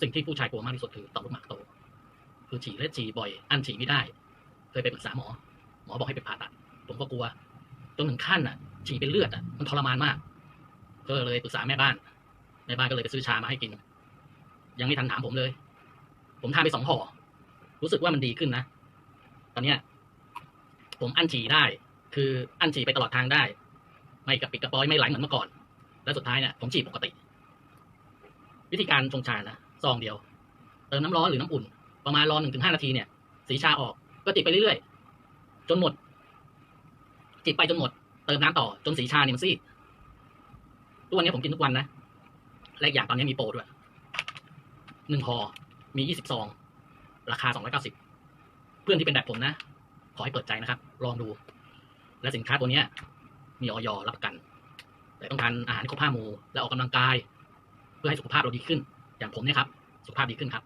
สิ่งที่ผู้ชายกลัวมากที่สุดคือต่อมลูกหมากโต คือฉี่และฉี่บ่อย อันฉี่ไม่ได้ เคยไปปรึกษาหมอ หมอบอกให้ไปผ่าตัด ผมก็กลัว จนถึงขั้นอะ ฉี่เป็นเลือดอะ มันทรมานมาก ก็เลยปรึกษาแม่บ้าน แม่บ้านก็เลยไปซื้อชามาให้กิน ยังไม่ทันถามผมเลย ผมทานไปสองห่อ รู้สึกว่ามันดีขึ้นนะ ตอนเนี้ย ผมอั้นฉี่ได้ คืออั้นฉี่ไปตลอดทางได้ ไม่กระปิดกระปอยไม่ไหลเหมือนเมื่อก่อน แล้วสุดท้ายเนี่ยผมฉี่ปกติ วิธีการชงชานะ ซองเดียว เติมน้ำร้อนหรือน้ำอุ่น ประมาณรอหนึ่งถึงห้านาทีเนี่ย สีชาออก ก็จิบไปเรื่อยๆ จนหมด จิบไปจนหมด เติมน้ำต่อจนสีชาเนี่ยมันซีดทุกวันนี้ผมกินทุกวันนะ และอีกอย่างตอนนี้มีโปรด้วย หนึ่งห่อ มียี่สิบซอง ราคาสองร้อยเก้าสิบ เพื่อนที่เป็นแบบผมนะ ขอให้เปิดใจนะครับ ลองดู และสินค้าตัวเนี้ยมีออยรับประกัน แต่ต้องทานอาหารครบห้าหมู่และออกกำลังกาย เพื่อให้สุขภาพเราดีขึ้น อย่างผมเนี่ยครับ สุขภาพดีขึ้นครับ